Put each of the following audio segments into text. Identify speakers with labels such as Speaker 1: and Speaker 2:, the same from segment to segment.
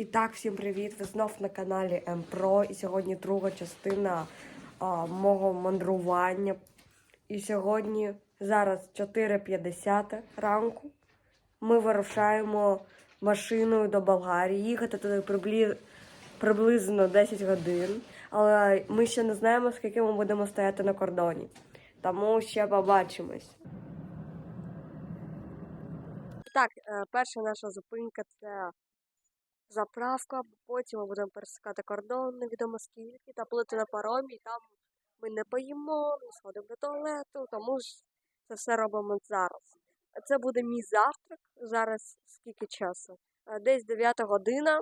Speaker 1: І так, всім привіт! Ви знов на каналі МПРО. І сьогодні друга частина а, мого мандрування. І сьогодні зараз 4.50 ранку. Ми вирушаємо машиною до Болгарії. Їхати туди приблизно, приблизно 10 годин. Але ми ще не знаємо, скільки ми будемо стояти на кордоні. Тому ще побачимось. Так, е, перша наша зупинка це заправка, потім ми будемо пересікати кордон, невідомо скільки, та плити на паромі, і там ми не поїмо, не сходимо до туалету, тому ж це все робимо зараз. Це буде мій завтрак. Зараз скільки часу? Е, Десь 9 година.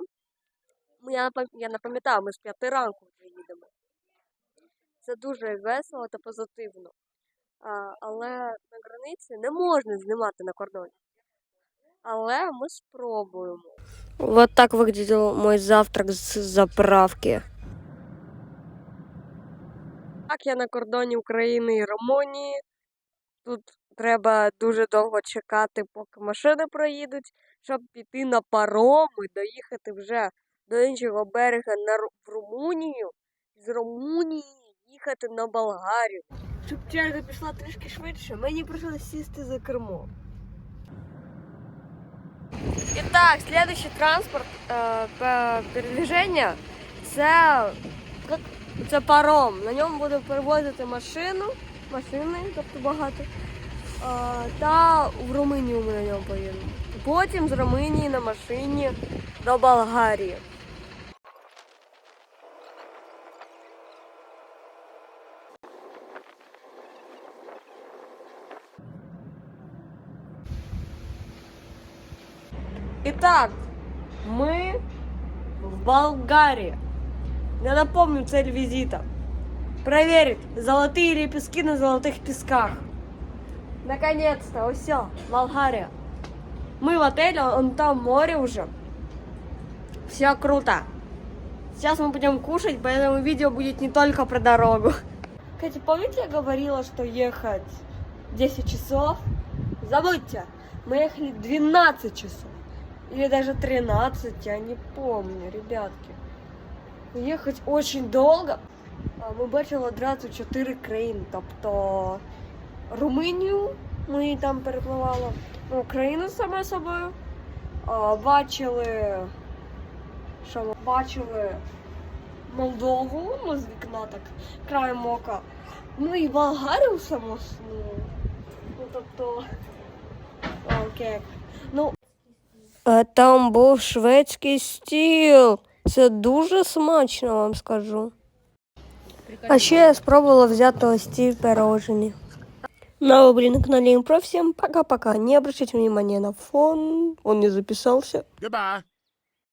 Speaker 1: Ну, Я, не пам'ятаю, ми з 5 ранку вже їдемо. Це дуже весело та позитивно. Але на границі не можна знімати на кордоні. Але ми спробуємо. Вот так выглядел мой завтрак з заправки. Так, я на кордоні України і Румунії. Тут треба дуже довго чекати, поки машини проїдуть, щоб піти на паром і доїхати вже до іншого берега на Ру- в Румунію, з Румунії їхати на Болгарію. Щоб черга пішла трішки швидше, мені прийшлося сісти за кермо. Итак, следующий транспорт э, передвіження це, це паром. На ньому будуть перевозити машину, машини, тобто багато. Е, та в Румунію ми на ньому поїдемо. Потім з Румунії на машині до Болгарії. Итак, мы в Болгарии. Я напомню цель визита. Проверить золотые лепестки на золотых песках. Наконец-то, все, Болгария. Мы в отеле, он там море уже. Все круто. Сейчас мы будем кушать, поэтому видео будет не только про дорогу. Кстати, помните, я говорила, что ехать 10 часов? Забудьте, мы ехали 12 часов. Или даже 13, я не помню, ребятки. Ехать очень довго. А, Ми бачили одразу чотири країни. Тобто Румунію ми там перепливали, ну, Україну саме собою. Бачили. Що ми бачили Молдову, ну, з вікна так, краєм ока. Ну і Болгарію само. Ну, ну тобто. Окей. Ну, Там був шведський стіл. Це дуже смачно, вам скажу. А ще я спробувала взяти ось ці пирожені. Ну, блин, на канале Импро. Всем пока-пока. Не обращайте внимания на фон. Он не записался.
Speaker 2: Goodbye.